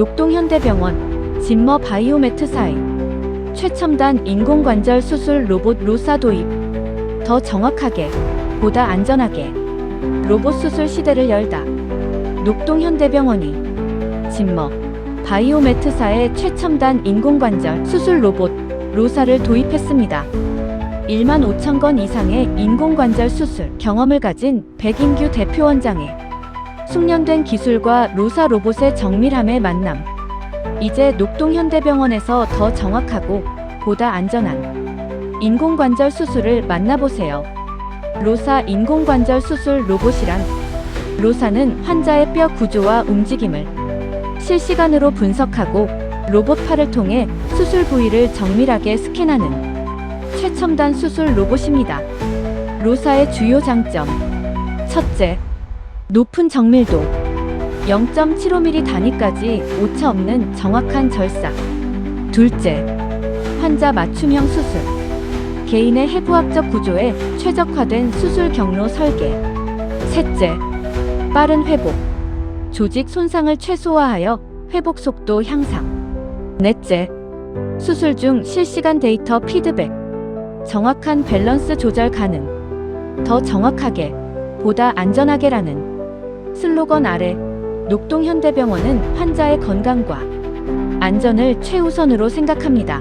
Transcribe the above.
녹동현대병원 진머 바이오매트사이. 최첨단 인공관절 수술 로봇 로사 도입. 더 정확하게 보다 안전하게. 로봇 수술 시대를 열다. 녹동현대병원이 진머 바이오매트사의 최첨단 인공관절 수술 로봇 로사를 도입했습니다. 1만 5천 건 이상의 인공관절 수술 경험을 가진 백인규 대표원장의 숙련된 기술과 로사 로봇의 정밀함의 만남. 이제 녹동현대병원에서 더 정확하고 보다 안전한 인공관절 수술을 만나보세요. 로사 인공관절 수술 로봇이란 로사는 환자의 뼈 구조와 움직임을 실시간으로 분석하고 로봇 팔을 통해 수술 부위를 정밀하게 스캔하는 최첨단 수술 로봇입니다. 로사의 주요 장점. 첫째, 높은 정밀도. 0.75mm 단위까지 오차 없는 정확한 절삭. 둘째, 환자 맞춤형 수술. 개인의 해부학적 구조에 최적화된 수술 경로 설계. 셋째, 빠른 회복. 조직 손상을 최소화하여 회복 속도 향상. 넷째, 수술 중 실시간 데이터 피드백. 정확한 밸런스 조절 가능. 더 정확하게, 보다 안전하게라는 슬로건 아래 녹동현대병원은 환자의 건강과 안전을 최우선으로 생각합니다.